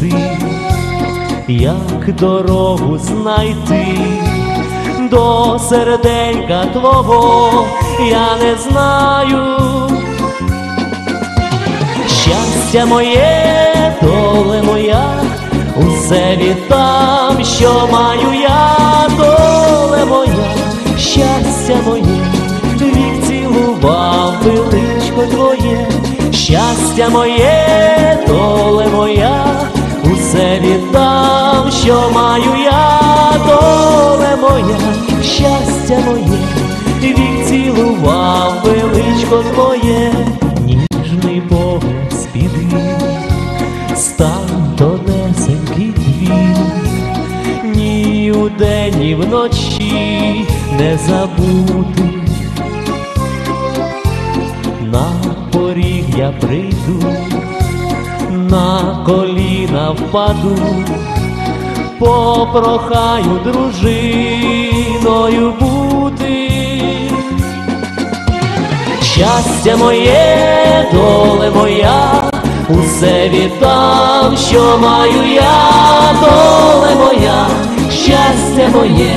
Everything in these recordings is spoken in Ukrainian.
завжди, як дорогу знайти до серденька твого я не знаю. Щастя моє, доле моя, усе віддам, що маю я, доле моя, щастя моє, вік цілував величко твоє, щастя моє, усе віддам, що маю я, доле моя, щастя моє, вік цілував величко твоє, ніжний погляд спіди, стан тонесенький твій, ні удень, ні вночі не забути. На поріг я прийду, на впаду, попрохаю дружиною бути. Щастя моє, доле моя, усе віддам, що маю я, доле моя, щастя моє,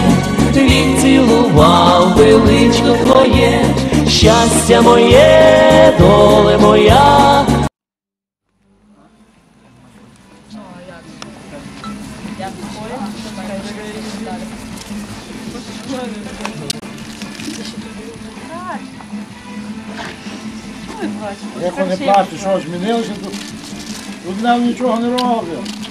він цілував величко твоє, щастя моє, доле моя. Як вони плачуть, що змінилося тут? Тут нам нічого не роблять.